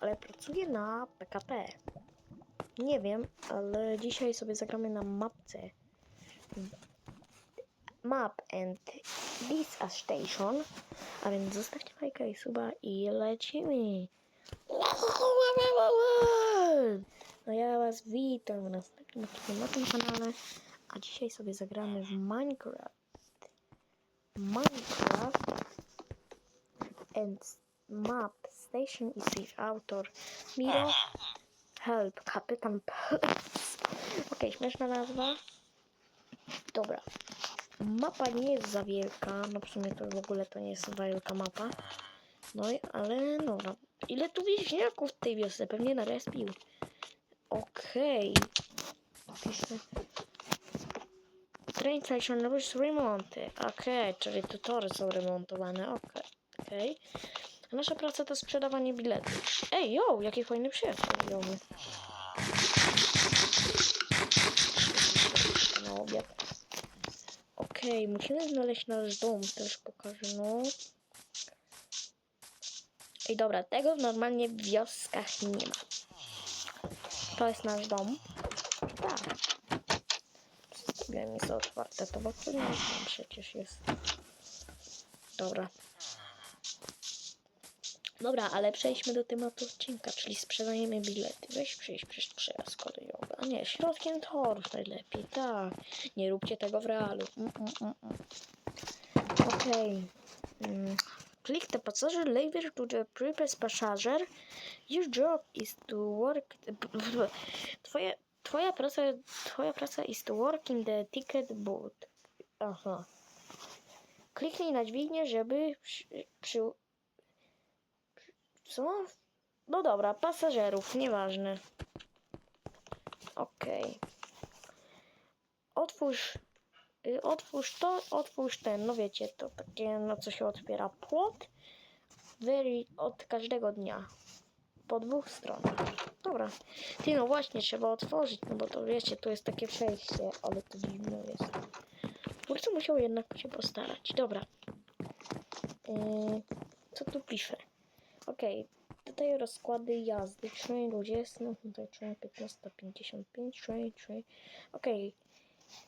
ale pracuję na PKP. Nie wiem, ale dzisiaj sobie zagramy na mapce. Map and this a station. A więc zostawcie lajka i suba i lecimy. No ja was witam w następnym odcinku na tym kanale. A dzisiaj sobie zagramy w Minecraft. Minecraft and map station is ich autor Miro Help Kapitan. Okej, śmieszna nazwa. Dobra. Mapa nie jest za wielka, no w sumie to w ogóle to nie jest za wielka mapa. No i, ale no, no. ile tu wieśniaków w tej wiosce? Pewnie na respił. Okej. Piszę. Train station robisz remonty. Okej, czyli te tory są remontowane. Okej. Okej. A Nasza praca to sprzedawanie biletów. Ej, yo, jaki fajny przyjaciel, jomy. Na obiad. Okej, musimy znaleźć nasz dom, też pokażę, no. Ej, dobra, tego normalnie w wioskach nie ma. To jest nasz dom. Tak. Wiem, jest otwarte, to nie wiem, przecież jest. Dobra. Dobra, ale przejdźmy do tematu odcinka, czyli sprzedajemy bilety. Weź przyjść przez przejazd kolejowy. A nie, środkiem torów najlepiej, tak. Nie róbcie tego w realu. Mm, mm, mm. Okej. Mm. Click the passenger lever to the previous passenger. Your job is to work... Twoja, twoja, praca, twoja praca is to work in the ticket booth. Aha. Kliknij na dźwignię, żeby przy, przy, co? No dobra, pasażerów, nieważne. Okej. Otwórz. y, Otwórz to, otwórz ten, no wiecie, to takie, no co się otwiera płot. Very od każdego dnia. Po dwóch stronach. Dobra. Ty, no właśnie, trzeba otworzyć, no bo to wiecie, tu jest takie przejście, ale to dziwne jest. Twórca musiał jednak się postarać. Dobra. Yy, co tu pisze? Okej, tutaj rozkłady jazdy. Train 20, no tutaj train 15.55, train, train. Okej,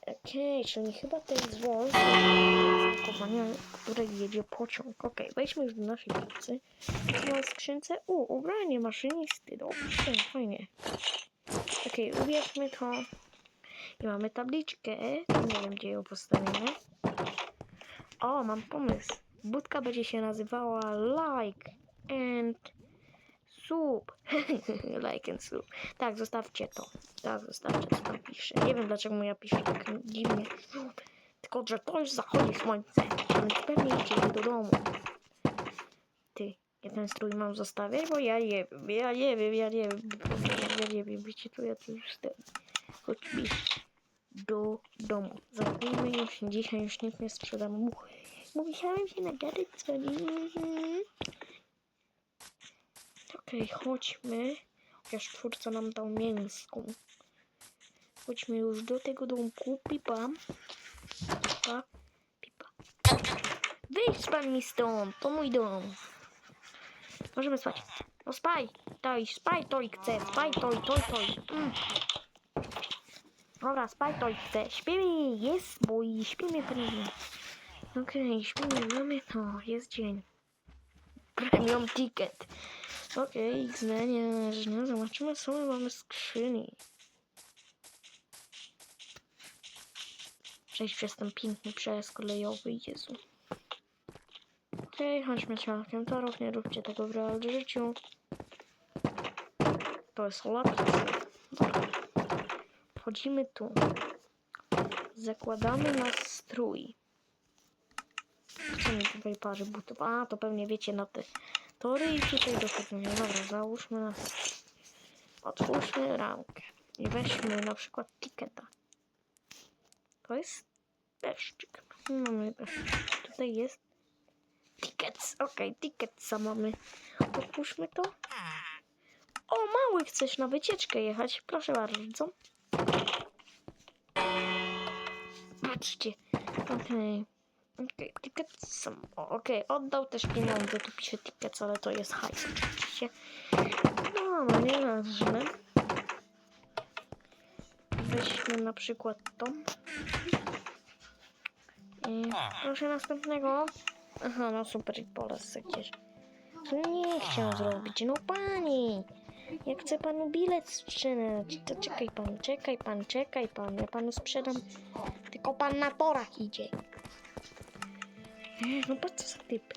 okej, czyli chyba to jest wąs zakowania, której jedzie pociąg. Okej, wejdźmy już do naszej pracy. Mam skrzynce? U, ubranie maszynisty, dobrze, fajnie. Okej, ubierzmy to. I mamy tabliczkę, nie wiem gdzie ją postawimy. O, mam pomysł. Budka będzie się nazywała Like and Soup. like and Soup. Tak, zostawcie to. Tak, zostawcie, co tam pisze. Nie wiem, dlaczego moja pisze tak dziwnie. Tylko, że to już zachodzi słońce. Więc pewnie idziemy do domu. Ty, ja ten strój mam zostawiać? Bo ja nie wiem, ja nie wiem, ja nie wiem. Ja nie wiem, wiecie co, ja tu już jestem. Chodźmy do domu. Zamknijmy już, dzisiaj już nic nie sprzedam. Mu- Musiałem się nagadać z wami. Okej, chodźmy. Chociaż twórca nam dał mięską. Chodźmy już do tego domku. Pipa. Pipa. Pipa. Wyjdź pan mi stąd. To mój dom. Możemy spać. No spaj. Toj, spaj toj chcę. Spaj toj, toj, toj. Mm. Dobra, spaj toj chcę. Śpimy. Jest, bo i śpimy prędzej. Okej, śpimy. Mamy to. Jest dzień. Premium ticket. Okej, okay, zdanie, no, zobaczymy co my mamy skrzyni. Przejść przez ten piękny przejazd kolejowy, Jezu. Okej, okay, chodźmy ciałkiem torów, nie róbcie tego w realu życiu. To jest. Dobra. Wchodzimy tu. Zakładamy na strój. Co mi tutaj parę butów? A, to pewnie wiecie na te tory i tutaj dochodzimy. Dobra, załóżmy na... Otwórzmy ramkę. I weźmy na przykład tiketa. To jest deszczyk. Mamy deszczyk. Tutaj jest tickets. Okej, okay, ticketsa mamy. Otwórzmy to. O, mały, chcesz na wycieczkę jechać? Proszę bardzo. Patrzcie. Okej. Okay. Okej, tickets są. Okej, oddał też pieniądze. Tu pisze tickets, ale to jest hajs oczywiście. dobra, nieważne. Weźmy na przykład to. I proszę następnego. Aha, no super, i polas. To nie chciał zrobić. No pani! Ja chcę panu bilet sprzedać. To czekaj pan, czekaj pan, czekaj pan. Ja panu sprzedam. Tylko pan na torach idzie. No po co za typ?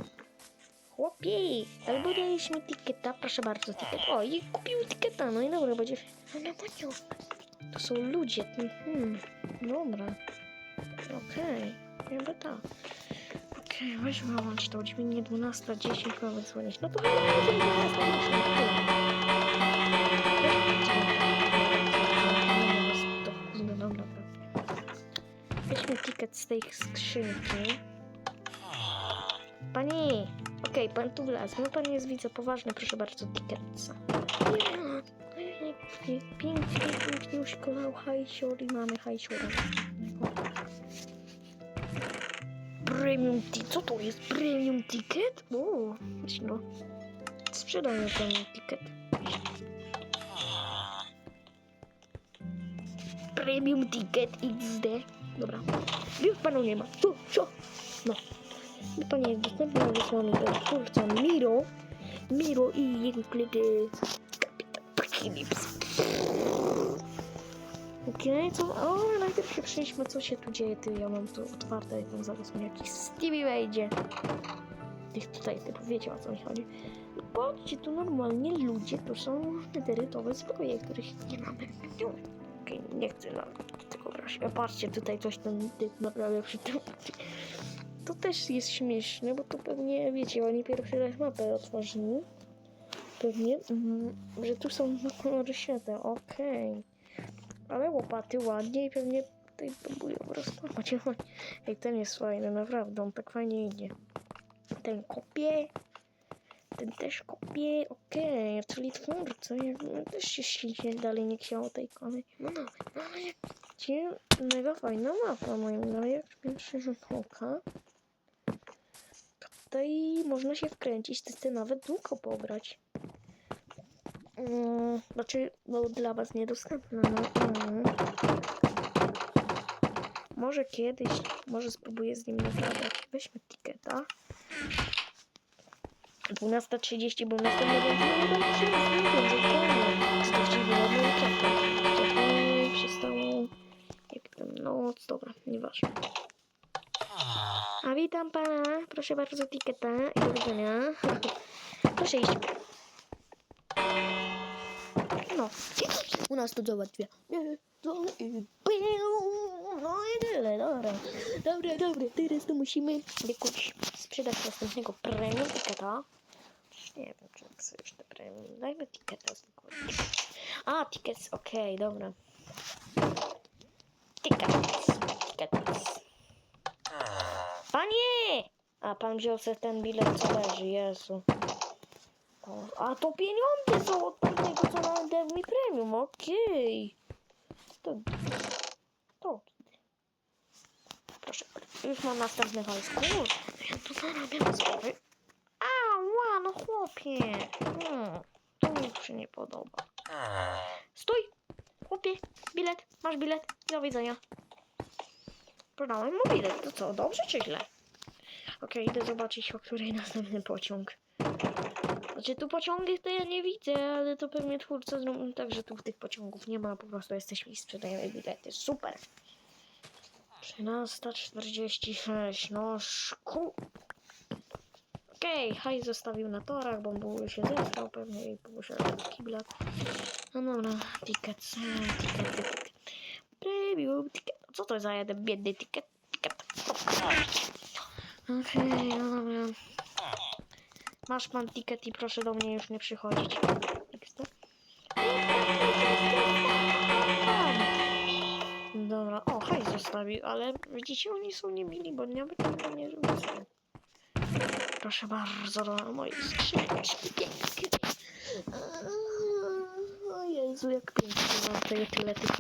Chłopie, albo dajesz mi tikieta, proszę bardzo, ticket. O, i kupił tikieta, no i dobra, będzie... No, no, no, to są ludzie, mhm, dobra. Okej, jakby tak. Okej, weź wyłącz to, dźwignię 12.10 mamy dzwonić. No to chyba będzie 12.10. To kurde, dobra. Weźmy ticket z tej skrzynki. Pani! Okej, pan tu wlazł. No pan jest widzę poważny, proszę bardzo, tiketca. Pięknie, pięknie już kolał hajsior i mamy hajsiora. Premium ticket? Co to jest? Premium ticket? O, no. Sprzedaję premium ticket. Premium ticket XD. Dobra. Już panu nie ma. Co? Co? No. I jak dostępny wysłany ten twórca Miro, Miro i jego Philips. Okej, co? O, najpierw się przejdźmy, co się tu dzieje. Ty, ja mam to otwarte i tam zaraz mi jakiś Stevie wejdzie. Tych tutaj typów, wiecie o co mi chodzi. No Patrzcie, tu normalnie ludzie, to są nederytowe zbroje, których nie mamy. Okej, nie chcę na tego brać. Patrzcie, tutaj coś ten typ naprawdę przy tym. To też jest śmieszne, bo to pewnie, wiecie, oni pierwszy raz mapę otworzyli. Pewnie, mhm, że tu są kolory świata, okej. Ale łopaty ładnie i pewnie tutaj próbują rozstawać. Ej, ten jest fajny, naprawdę, on tak fajnie idzie. Ten kopie, ten też kopie, okej, czyli twórca, ja ja też się ślicznie dalej nie chciało tej kolej. No, no, no, widzicie, mega fajna mapa moim zdaniem, pierwszy rzut oka. Tutaj można się wkręcić, to chcę nawet długo pograć. Mm, znaczy, no dla was niedostępne, no. Mm. Może kiedyś, może spróbuję z nim nagadać. Weźmy tiketa. 12.30, bo następny będzie przestało, jak tam noc, dobra, nieważne. A witam pana, proszę bardzo, tiketa i do widzenia. Proszę iść. No, u nas to załatwia. No i tyle, dobra. Dobra, dobra, teraz to musimy jakoś sprzedać następnego premium tiketa. Nie wiem, czy chcę już te premium. Dajmy tiketa zwykłego. A, tickets, okej, dobra. Tickets, tickets. Panie! A pan wziął sobie ten bilet, co leży, Jezu. O, A to pieniądze są od tamtego, co na dał mi premium, okej. To... To... Proszę, już mam następny high school. Ja tu zarabiam sobie. Ała, no chłopie. Hmm, to mi się nie podoba. Stój! Chłopie, bilet, masz bilet. Do widzenia. Prodałem mu bilet. To co, dobrze czy źle? Okej, idę zobaczyć, o której następny pociąg. Znaczy tu pociągi to ja nie widzę, ale to pewnie twórca zrobił tak, że tu tych pociągów nie ma, po prostu jesteśmy i sprzedajemy bilety. Super! 13.46, no szku... Okej, okay, haj zostawił na torach, bo był się zesrał pewnie i musiał do kibla. No dobra, ticket, ticket, ticket. Preview, ticket. Co to za jeden biedny ticket? Ticket. Okej, no dobra. Masz pan ticket i proszę do mnie już nie przychodzić. Dobra, o, hajs zostawił, ale widzicie, oni są niemili, bo nawet tego nie rzucą. Proszę bardzo, do mojej pięknie. O Jezu, jak pięknie mam tyle, tyle tych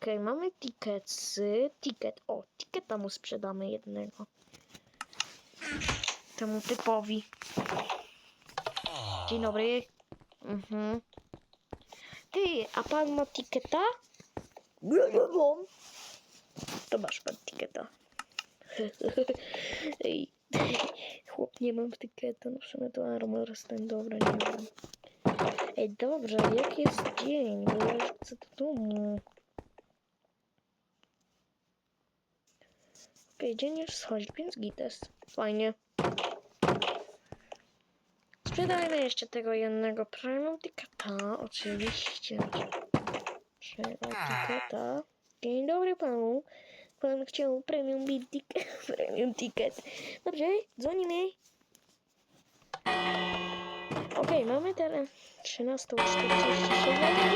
okej, mamy ticketsy, ticket, o, ticketa mu sprzedamy jednego. Temu typowi. Dzień dobry. Mhm. Ty, a pan ma tiketa? To masz pan tiketa. Ej, chłop, nie mam tiketa. No w sumie to armor ten dobra, nie wiem. Ej, dobrze, jaki jest dzień? Bo ja już chcę do domu. Okej, dzień schodzi, więc gites. Fajnie. Sprzedajmy jeszcze tego jednego premium ticketa, oczywiście. Premium ticketa. Dzień dobry panu. Pan chciał premium ticket. premium ticket. Dobrze, dzwonimy. Okej, mamy teraz 13.47.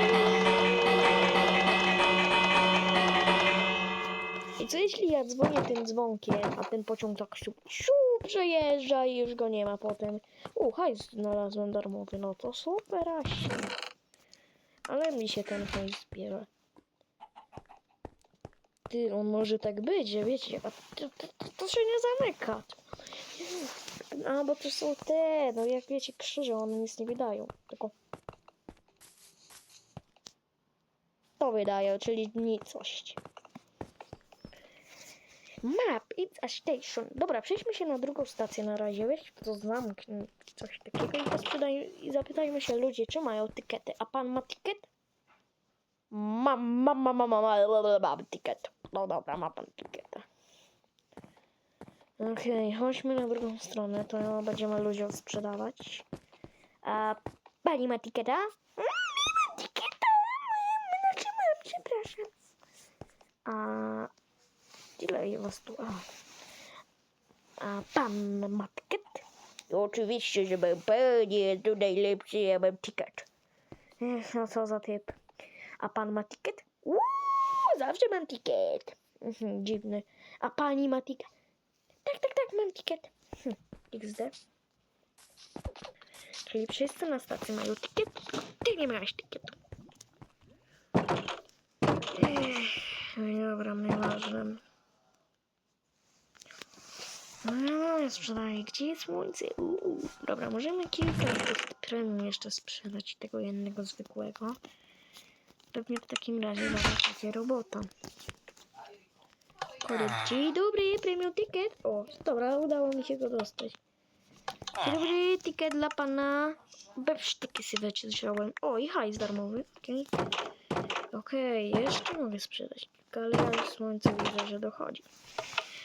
dzwonię tym dzwonkiem, a ten pociąg tak siup, siup przejeżdża i już go nie ma potem. U, hajs znalazłem darmowy, no to super. Ale mi się ten hajs zbiera. Ty, on może tak być, że wiecie, a to, to, to, to się nie zamyka. A, bo to są te, no jak wiecie, krzyże, one nic nie wydają, tylko to wydają, czyli nicość. Map, it's a station. Dobra, przejdźmy się na drugą stację na razie. Weź to zamknij, coś takiego i, posprzedaj, i zapytajmy się ludzi, czy mają tykety. A pan ma ticket? Mam, mam, mam, mam, mam, mam ticket. No dobra, ma pan ticketa. Okej, chodźmy na drugą stronę, to będziemy ludziom sprzedawać. A pani ma ticketa? Mm, Nie mam ticketa, mam, znaczy mam, przepraszam. A ile was tu? A, pan ma ticket? Oczywiście, że mam panie, tu najlepszy, ja mam ticket. No co za typ. A pan ma ticket? Uuu, zawsze mam ticket. Mhm, dziwny. A pani ma ticket? Tak, tak, tak, mam ticket. Hm, XD. Czyli wszyscy na stacji mają ticket, ty nie miałeś ticketu. Ech, no dobra, nieważne. No, sprzedaję. Gdzie jest słońce? Dobra, możemy kilka tych premium jeszcze sprzedać tego jednego zwykłego. Pewnie w takim razie będzie robota. Kodek, dzień dobry, premium ticket. O, dobra, udało mi się go dostać. Dobry, ticket dla pana. Bepsztyki sobie wziąłem. O, i hajs darmowy, okej. Okej, jeszcze mogę sprzedać kilka, ale ja już słońce widzę, że dochodzi.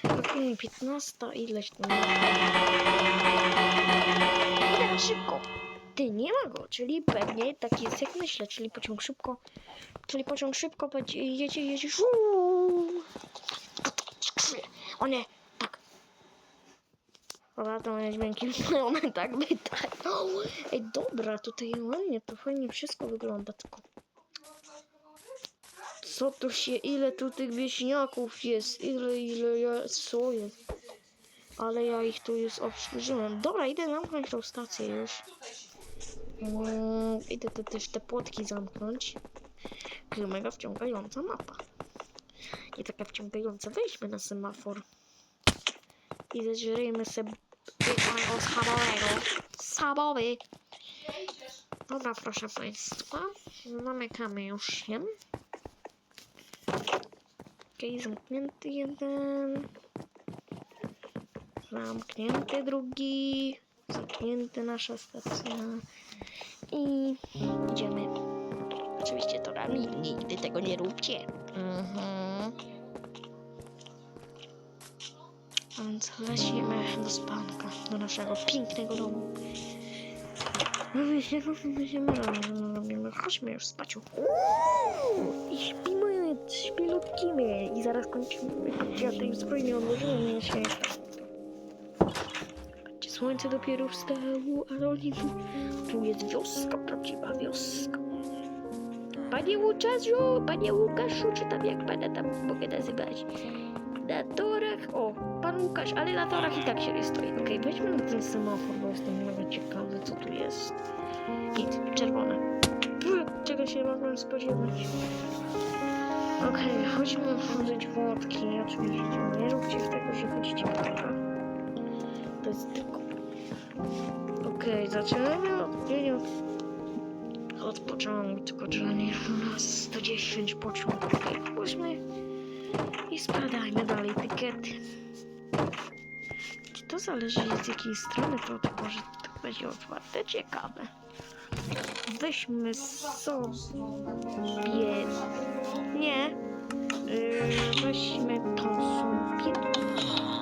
Okej, 15, ileś tam. Idę szybko. Ty, nie ma go, czyli pewnie taki jest jak myślę, czyli pociąg szybko, czyli pociąg szybko będzie, jedzie, jedzie, żuuu. O nie, tak. Dobra, to moje dźwięki, one tak by tak. Ej, dobra, tutaj ładnie, to fajnie wszystko wygląda, tylko... Co tu się, ile tu tych wieśniaków jest, ile, ile ja, co jest. Ale ja ich tu już obsłużyłem. Dobra, idę zamknąć tą stację już. Mm, idę tu też te płotki zamknąć. Mega wciągająca mapa. Nie taka wciągająca. Wejdźmy na semafor. I zeżryjmy sobie tego schabowego. Schabowy. Dobra, proszę Państwa. Zamykamy już się. Okej, zamknięty jeden. Zamknięty drugi. Zamknięty nasza stacja. I idziemy. Oczywiście to rami nigdy tego nie róbcie. Mhm. A Więc lecimy do spanka, do naszego pięknego domu. My się robimy, robimy, chodźmy już spać. I śpimy, śpilutkimy. I zaraz kończymy. Ja tej zbroi nie odłożyłem, nie się. Gdzie słońce dopiero wstało, ale oni tu... Jest wioska, prawdziwa wioska. Panie Łukaszu, panie Łukaszu, czy tam jak pana tam mogę nazywać? Na torach, o, pan Łukasz, ale na torach i tak się nie stoi. Okej, weźmy na ten semafor, bo jestem mega ciekawy, co tu jest. Git, czerwone. Czego się mogłem spodziewać? Okej, chodźmy wchodzić w łódki, oczywiście. Nie róbcie z tego, że chodzicie w torach. To jest tylko... Okej, zaczynamy od bienia od pociągu, tylko trzeba nie nas 110 pociąg. Okej, pójdźmy i spadajmy dalej tykiety. Czy to zależy z jakiej strony to otworzy, to będzie otwarte? Ciekawe. Weźmy sobie... Nie. Yy, weźmy to sobie.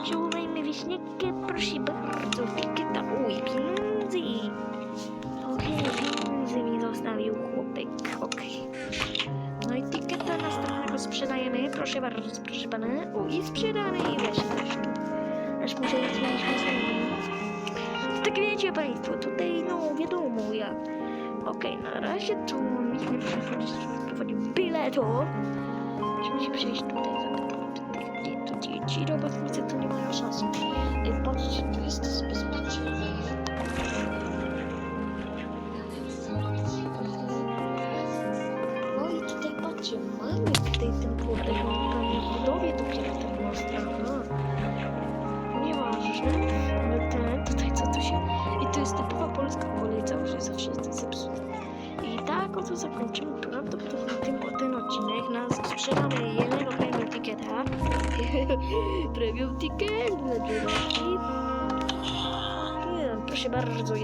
Ciągnijmy wieśniakę, proszę bardzo. Tykieta, uj, pieniędzy. Okej, pieniędzy mi zostawił chłopek, okej. No i tykieta następnego sprzedajemy, proszę bardzo, proszę pana. O, i sprzedamy i weź też. Aż muszę zmienić. Tak wiecie państwo, tutaj. Okej, na razie to mieliśmy przechodzić powodzie biletu. Musimy przejść tutaj za to ci, ci robotnicy to nie mają szans. Patrzcie,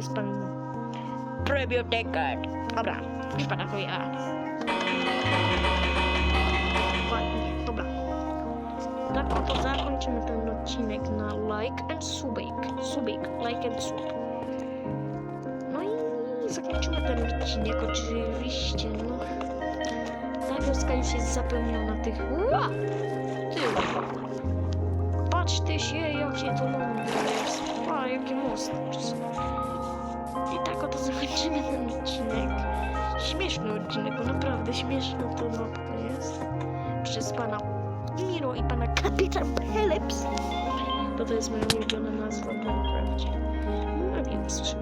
jest pan premium ticket. Dobra, już pana chuja. Ładnie, dobra. Tak oto zakończymy ten odcinek na like and subik. Subik, like and sub. No i zakończymy ten odcinek oczywiście, no. Ta wioska już jest zapełniona tych... Ua! Ty! Patrzcie się, jakie to mądre jest. A, jaki most. I tak oto zakończymy ten odcinek. Śmieszny odcinek, bo naprawdę śmieszna to mapka jest. Przez pana Miro i pana Kapitan Peleps. Bo to jest moja ulubiona nazwa w Minecrafcie. No więc